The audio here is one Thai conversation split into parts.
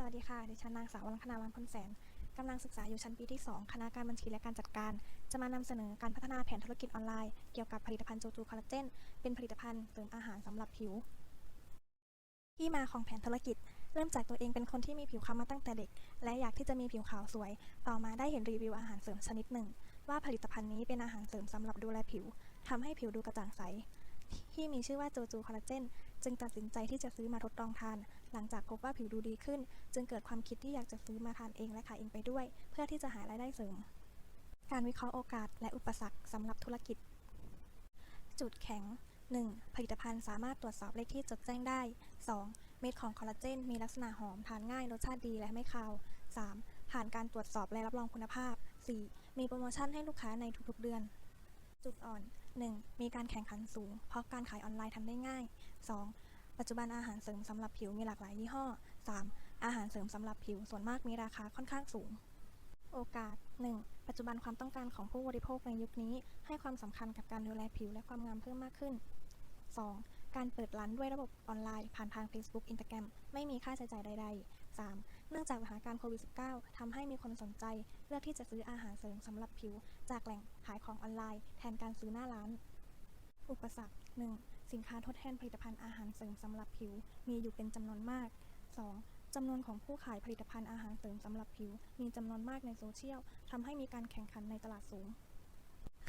สวัสดีค่ะ ดิฉันนางสาววรังคณาวันพลแสนกำลังศึกษาอยู่ชั้นปีที่ 2 คณะการบัญชีและการจัดการ จะมานำเสนอการพัฒนาแผนธุรกิจออนไลน์ เกี่ยวกับผลิตภัณฑ์โจจูคอลลาเจน เป็นผลิตภัณฑ์เสริมอาหารสำหรับผิว ที่มาของแผนธุรกิจ เริ่มจากตัวเองเป็นคนที่มีผิวคล้ำมาตั้งแต่เด็ก และอยากที่จะมีผิวขาวสวย ต่อมาได้เห็นรีวิวอาหารเสริมชนิดหนึ่ง ว่าผลิตภัณฑ์นี้เป็นอาหารเสริมสำหรับดูแลผิวทำให้ผิวดูกระจ่างใส ที่มีชื่อว่าโจจูคอลลาเจน จึงตัดสินใจที่จะซื้อมาทดลองทาน หลังจากพบว่าผิวดูดีขึ้น จึงเกิดความคิดที่อยากจะซื้อมาทานเองและขายเองไปด้วย เพื่อที่จะหารายได้เสริม การวิเคราะห์โอกาสและอุปสรรคสำหรับธุรกิจ จุดแข็ง 1. ผลิตภัณฑ์สามารถตรวจสอบเลขที่จดแจ้งได้ 2. เม็ดของคอลลาเจนมีลักษณะหอมทานง่ายรสชาติดีและไม่คาว 3. ผ่านการตรวจสอบและรับรองคุณภาพ 4. มีโปรโมชั่นให้ลูกค้าในทุกๆเดือนจุดอ่อน 1. มีการแข่งขันสูง เพราะการขายออนไลน์ทำได้ง่าย 2. ปัจจุบันอาหารเสริมสำหรับผิวมีหลากหลายยี่ห้อ 3. อาหารเสริมสำหรับผิวส่วนมากมีราคาค่อนข้างสูง โอกาส 1. ปัจจุบันความต้องการของผู้บริโภคในยุคนี้ ให้ความสำคัญกับการดูแลผิวและความงามเพิ่มมากขึ้น 2. การเปิดร้านด้วยระบบออนไลน์ผ่านทาง Facebook Instagram ไม่มีค่าใช้จ่ายใด ๆ 3. เนื่องจากสถานการณ์โควิด -19 ทำให้มีคนสนใจ เลือกที่จะซื้ออาหารเสริมสำหรับผิว จากแหล่งขายของออนไลน์ แทนการซื้อหน้าร้าน อุปสรรค 1. สินค้าทดแทนผลิตภัณฑ์อาหารเสริมสำหรับผิว มีอยู่เป็นจำนวนมาก 2. จำนวนของผู้ขายผลิตภัณฑ์อาหารเสริมสำหรับผิว มีจำนวนมากในโซเชียลทำให้มีการแข่งขันในตลาดสูง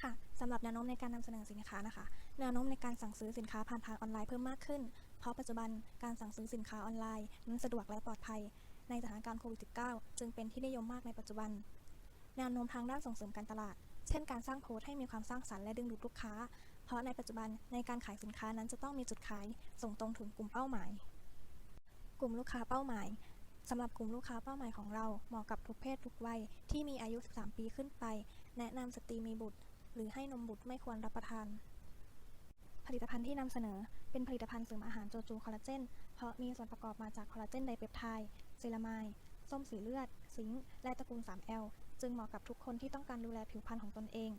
ค่ะสำหรับแนวโน้มในการนำเสนอสินค้านะคะ แนวโน้มในการสั่งซื้อสินค้าผ่านทางออนไลน์เพิ่มมากขึ้น เพราะปัจจุบันการสั่งซื้อสินค้าออนไลน์นั้นสะดวกและปลอดภัย ในสถานการณ์โควิด -19 จึงเป็นที่นิยมมากในปัจจุบัน แนวโน้มทางด้านส่งเสริมการตลาด เช่น การสร้างโพสต์ให้มีความสร้างสรรค์และดึงดูดลูกค้า เพราะในปัจจุบันในการขายสินค้านั้นจะต้องมีจุดขายส่งตรงถึงกลุ่มเป้าหมาย กลุ่มลูกค้าเป้าหมายสำหรับกลุ่มลูกค้าเป้าหมายของเราเหมาะกับทุกเพศทุกวัยที่มีอายุ 13 ปีขึ้นไป แนะนำสตรีมีบุตร หรือให้นมบุตรไม่ควรรับประทาน ผลิตภัณฑ์ที่นำเสนอเป็นผลิตภัณฑ์เสริมอาหารโจจูคอลลาเจน เพราะมีส่วนประกอบมาจากคอลลาเจนไดเปปไทด์เซรามายส้มสีเลือด ซิงค์และตระกูล 3L จึงเหมาะกับทุกคนที่ต้องการดูแลผิวพรรณของตนเอง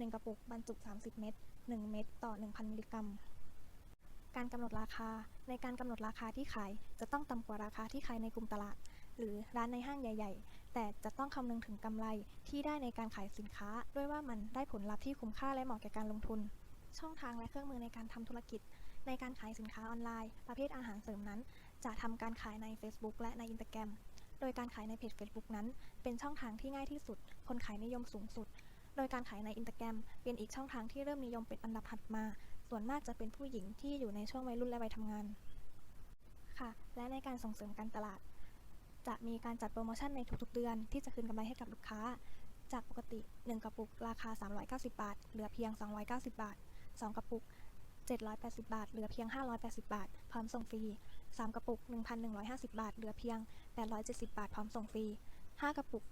1 กระปุกบรรจุ 30 เม็ด1 เม็ดต่อ 1,000 มิลลิกรัม การกำหนดราคา ในการกำหนดราคาที่ขาย จะต้องต่ำกว่าราคาที่ขายในกลุ่มตลาด หรือร้านในห้างใหญ่ ๆ แต่จะต้องคำนึงถึงกำไรที่ได้ในการขายสินค้า ด้วยว่ามันได้ผลลัพธ์ที่คุ้มค่าและเหมาะแก่การลงทุน ช่องทางและเครื่องมือในการทำธุรกิจ ในการขายสินค้าออนไลน์ ประเภทอาหารเสริมนั้น จะทำการขายใน Facebook และใน Instagram โดยการขายในเพจ Facebook นั้น เป็นช่องทางที่ง่ายที่สุด คนขายนิยมสูงสุด โดยการขายใน Instagram เป็นอีกช่องทางที่เริ่มนิยมเป็นอันดับถัดมา ส่วนมากจะเป็นผู้หญิงที่อยู่ในช่วงวัยรุ่นและวัยทำงาน ค่ะ และในการส่งเสริมการตลาด จะมีการจัดโปรโมชั่นในทุกๆเดือน ที่จะคืนกำไรให้กับลูกค้า จากปกติ 1 กระปุกราคา 390 บาท เหลือเพียง 290 บาท 2 กระปุก 780 บาท เหลือเพียง 580 บาท พร้อมส่งฟรี 3 กระปุก 1,150 บาท เหลือเพียง 870 บาท พร้อมส่งฟรี 5 กระปุก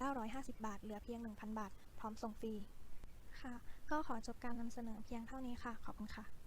1,950 บาท เหลือเพียง 1,000 บาท พร้อมส่งฟรี ค่ะ ก็ขอจบการนำเสนอเพียงเท่านี้ค่ะ ขอบคุณค่ะ